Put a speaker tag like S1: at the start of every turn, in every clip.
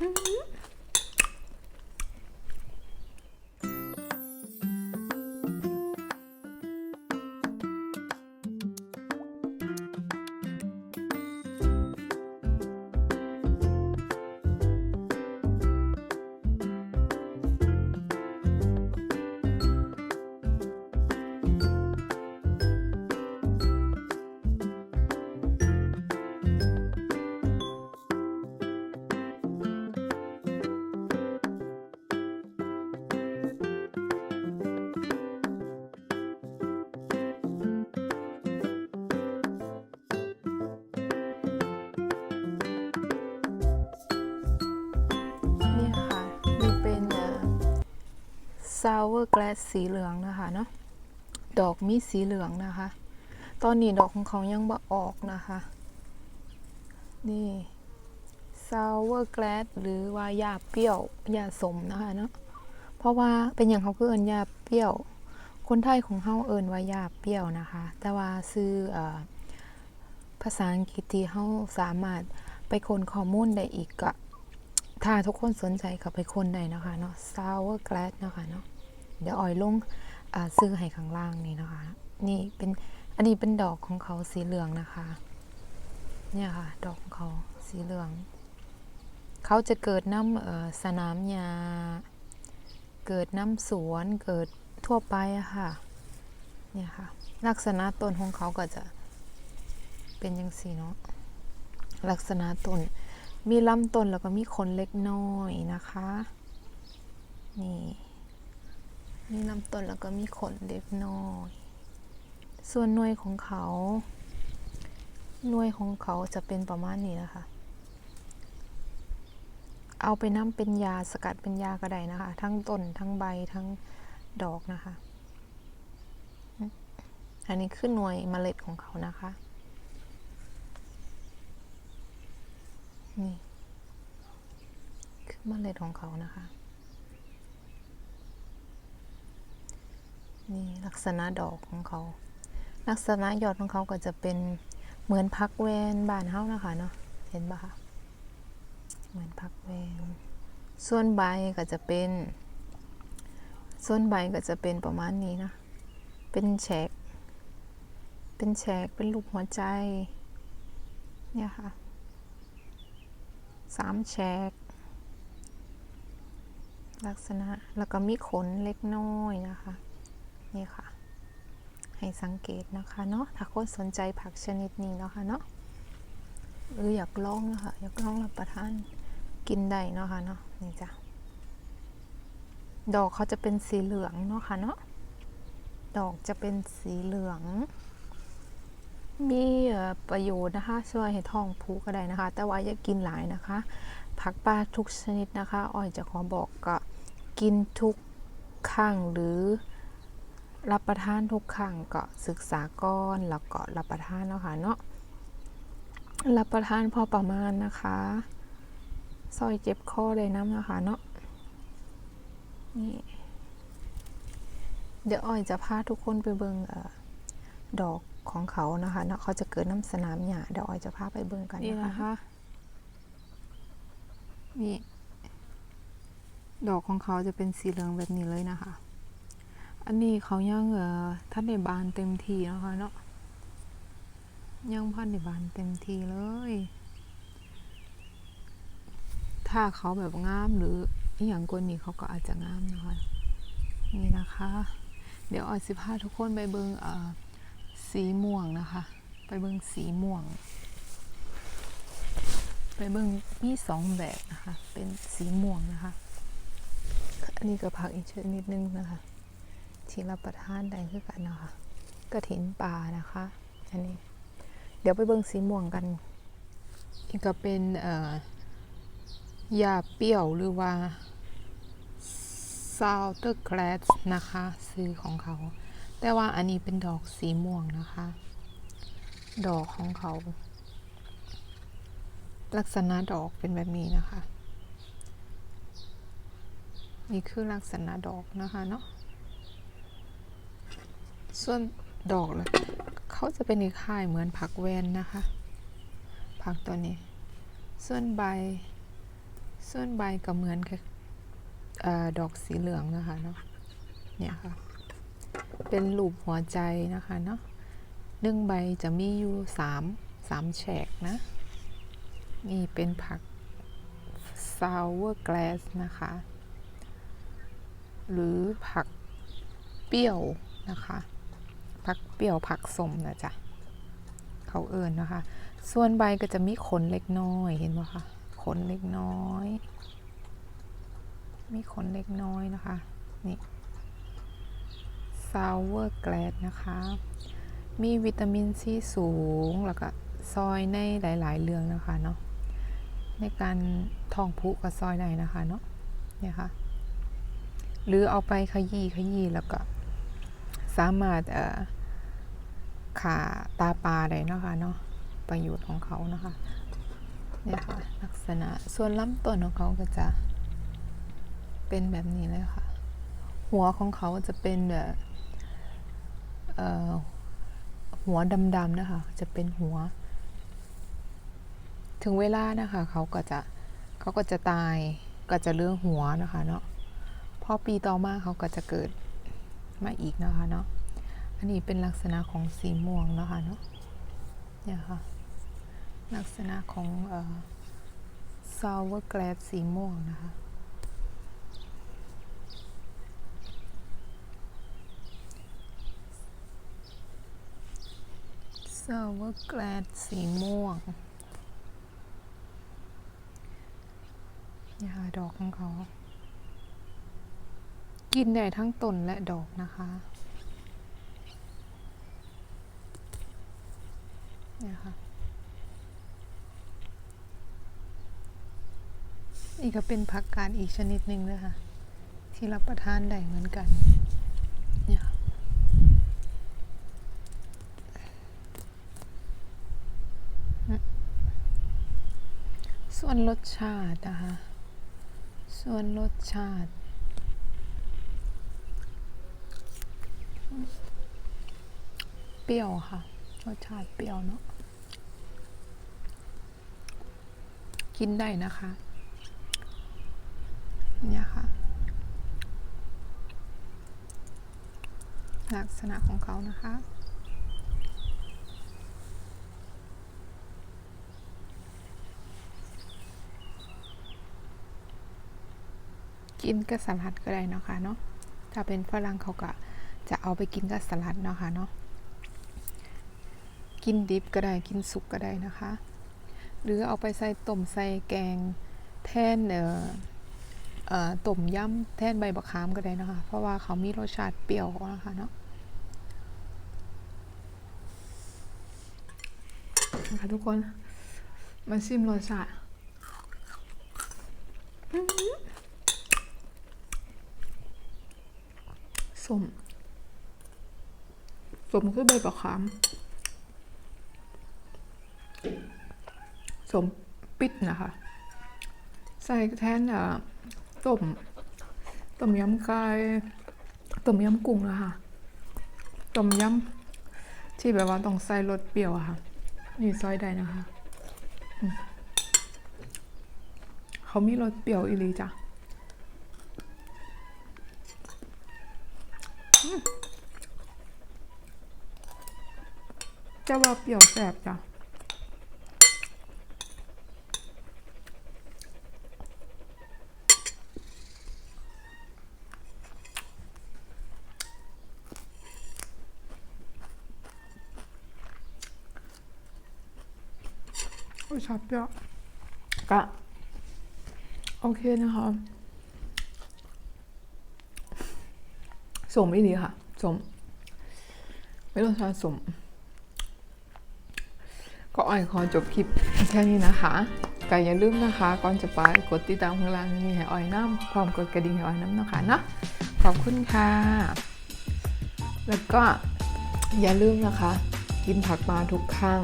S1: Mm-hmm. ซาวเวอร์แกลสสีเหลืองนะคะเนาะดอกมีสีเหลืองนะคะ ตอนนี้ดอกของเขายังบ่ออกนะคะ นี่ซาวเวอร์แกลสหรือว่ายาเปรี้ยวยาสมนะคะเนาะเพราะว่าเป็นอย่างเขาคือเอินยาเปรี้ยว คนไทยของเฮาเอินว่ายาเปรี้ยวนะคะ แต่ว่าซื้ออภาษาอังกฤษที่เฮาสามารถไปคนข้อมูลได้อีกก็ถ้าทุกคนสนใจก็ไปคนได้นะคะเนาะ sour glass นะคะเนาะ เดี๋ยวออยลงซื้อให้ข้างล่างนี่นะคะ นี่เป็นอันนี้เป็นดอกของเขาสีเหลืองนะคะ เนี่ยค่ะ ดอกของเขาสีเหลือง เขาจะเกิดน้ำสนามหญ้าเกิดน้ำสวนเกิดทั่วไปอะค่ะ เนี่ยค่ะ ลักษณะต้นของเขาก็จะเป็นยังสีเนาะลักษณะต้นมีลำต้นแล้วก็มีขนเล็กน้อยนะคะ นี่ มีลำต้นแล้วก็มีขนเล็กน้อย ส่วนหน่วยของเขา หน่วยของเขาจะเป็นประมาณนี้นะคะ เอาไปน้ำเป็นยาสกัดเป็นยาก็ได้นะคะ ทั้งต้นทั้งใบทั้งดอกนะคะ อันนี้คือหน่วยเมล็ดของเขานะคะ นี่คือเมล็ดของเขานะคะ นี่ลักษณะดอกของเขา ลักษณะยอดของเขาก็จะเป็นเหมือนพักแวนบานเฮานะคะเนาะเห็นปะคะเหมือนพักแวนส่วนใบก็จะเป็น ส่วนใบก็จะเป็นประมาณนี้นะเป็นแฉก เป็นแฉกเป็นรูปหัวใจเนี่ยค่ะสามแฉก ลักษณะแล้วก็มีขนเล็กน้อยนะคะ นี่ค่ะ ให้สังเกตนะคะเนาะถ้าคนสนใจผักชนิดนี้นะคะเนาะหรืออยากลองนะคะอยากลองรับประทานกินได้นะคะเนาะนี่จ้ะดอกเขาจะเป็นสีเหลืองเนาะค่ะเนาะดอกจะเป็นสีเหลือง มีประโยชน์นะคะ ช่วยให้ท้องผูกก็ได้นะคะ แต่ว่าอย่ากินหลายนะคะ ผักปลาทุกชนิดนะคะอ้อยจะขอบอกก็กินทุกครั้งหรือ รับประทานทุกครั้งก็ศึกษาก่อนแล้วก็รับประทานเนาะค่ะเนาะรับประทานพอประมาณนะคะซอยเจ็บคอเลยน้ำนะคะเนาะนี่เดี๋ยวอ้อยจะพาทุกคนไปเบิงเออดอกของเขานะคะเนาะเขาจะเกิดน้ำสนามหญ้าเดี๋ยวอ้อยจะพาไปเบิงกันนะคะนี่ดอกของเขาจะเป็นสีเหลืองแบบนี้เลยนะคะ อันนี้เขายังเออท่านในบานเต็มทีนะคะเนาะยังพันในบานเต็มทีเลย ถ้าเขาแบบงามหรืออย่างกว่านี้เขาก็อาจจะงามนะคะนี่นะคะ เดี๋ยวออยสิพาทุกคนไปเบิงเอ่อสีม่วงนะคะ ไปเบิงสีม่วง ไปเบิงมีสองแบบนะคะ เป็นสีม่วงนะคะ อันนี้ก็ผักอีกชนิดนึงนะคะ ที่รับประทานได้คือกันนะคะกระถินป่านะคะ อันนี้ เดี๋ยวไปเบิ่งสีม่วงกันอีกก็เป็นเอ่อยาเปรี้ยวหรือว่าซาวเตอร์แกลสนะคะ ซื้อของเขา แต่ว่าอันนี้เป็นดอกสีม่วงนะคะ ดอกของเขา ลักษณะดอกเป็นแบบนี้นะคะ นี่คือลักษณะดอกนะคะเนาะ ส่วนดอกเลยเขาจะเป็นคล้ายเหมือนผักแวนนะคะ ผักตัวนี้ ส่วนใบ ส่วนใบก็เหมือนกับเอ่อดอกสีเหลืองนะคะเนาะ เนี่ยค่ะ เป็นรูปหัวใจนะคะเนาะหนึ่งใบจะมีอยู่สามสามแฉกนะ นี่เป็นผัก sour glass นะคะ หรือผักเปรี้ยวนะคะ ผักเปรี้ยวผักสมนะจ๊ะเขาเอิญนะคะ ส่วนใบก็จะมีขนเล็กน้อยเห็นไหมคะขนเล็กน้อย มีขนเล็กน้อยนะคะ นี่ sour glass นะคะ มีวิตามินซีสูง แล้วก็ซอยในหลาย ๆ เรื่องนะคะเนาะ ในการทองผูกกับซอยได้นะคะเนาะเนี่ยค่ะ หรือเอาไปขยี้ขยี้แล้วก็ สามารถขาตาปลาได้นะคะเนาะประโยชน์ของเขานะคะเนี่ยค่ะลักษณะส่วนลำต้นของเขาก็จะเป็นแบบนี้เลยค่ะ หัวของเขาจะเป็นแบบเอ่อหัวดำๆนะคะ จะเป็นหัว ถึงเวลานะคะ เขาก็จะเขาก็จะตายก็จะเลื่องหัวนะคะเนาะพอปีต่อมาเขาก็จะเกิด มาอีกนะคะเนาะอันนี้เป็นลักษณะของสีม่วงนะคะเนาะเนี่ยค่ะลักษณะของเอ่อ sour glass สีม่วงนะคะ sour glass สีม่วงเนี่ยค่ะดอกของเขา กินได้ทั้งต้นและดอกนะคะเนี่ยค่ะนี่ก็เป็นผักกาดอีกชนิดหนึ่งนะคะที่รับประทานได้เหมือนกันเนี่ยค่ะส่วนรสชาตินะคะ ส่วนรสชาติ ปรี้ยวค่ะรสชาติเปรี้ยวเนาะกินได้นะคะ เนี่ยค่ะ ลักษณะของเขานะคะกินกับสลัดก็ได้เนาะคะเนาะถ้าเป็นฝรั่งเขาก็จะเอาไปกินกับสลัดเนาะค่ะเนาะ กินดิบก็ได้กินสุกก็ได้นะคะ หรือเอาไปใส่ต้มใส่แกงแทนเอ่อต้มยำแทนใบบักขามก็ได้นะคะ เพราะว่าเขามีรสชาติเปรี้ยวนะคะเนาะนะคะทุกคนมาชิมรสชาติสมสมคือใบบักขาม สมปิดนะคะ ใส่แทนอะต้มต้มยำไก่ต้มยำกุ้งนะคะต้มยำที่แบบว่าต้องใส่รสเปรี้ยวอะค่ะ นี่ซอยได้นะคะเขามีรสเปรี้ยวอีหลีจ้ะจะว่าเปรี้ยวแสบจ้ะ ชอบเปรี้ยวกะโอเคนะคะสมอีดีค่ะสมไม่ต้องใช้สม ก็อ่อยขอจบคลิปแค่นี้นะคะก็อย่าลืมนะคะ ก่อนจะไปกดติดตามข้างล่างนี้ให้อ่อยน้ำพร้อมกดกระดิ่งให้อ่อยน้ำนะคะนะขอบคุณค่ะ แล้วก็อย่าลืมนะคะ กินผักมาทุกครั้ง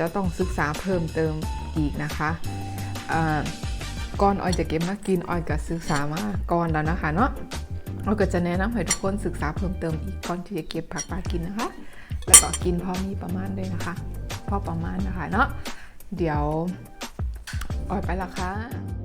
S1: จะต้องศึกษาเพิ่มเติมอีกนะคะก่อนออยจะเก็บมากินออยก็ศึกษามาก่อนแล้วนะคะเนาะออยก็จะแนะนำให้ทุกคนศึกษาเพิ่มเติมอีกก่อนที่จะเก็บผักปลากินนะคะ แล้วก็กินพอมีประมาณด้วยนะคะ พอประมาณนะคะเนาะเดี๋ยวออยไปละค่ะ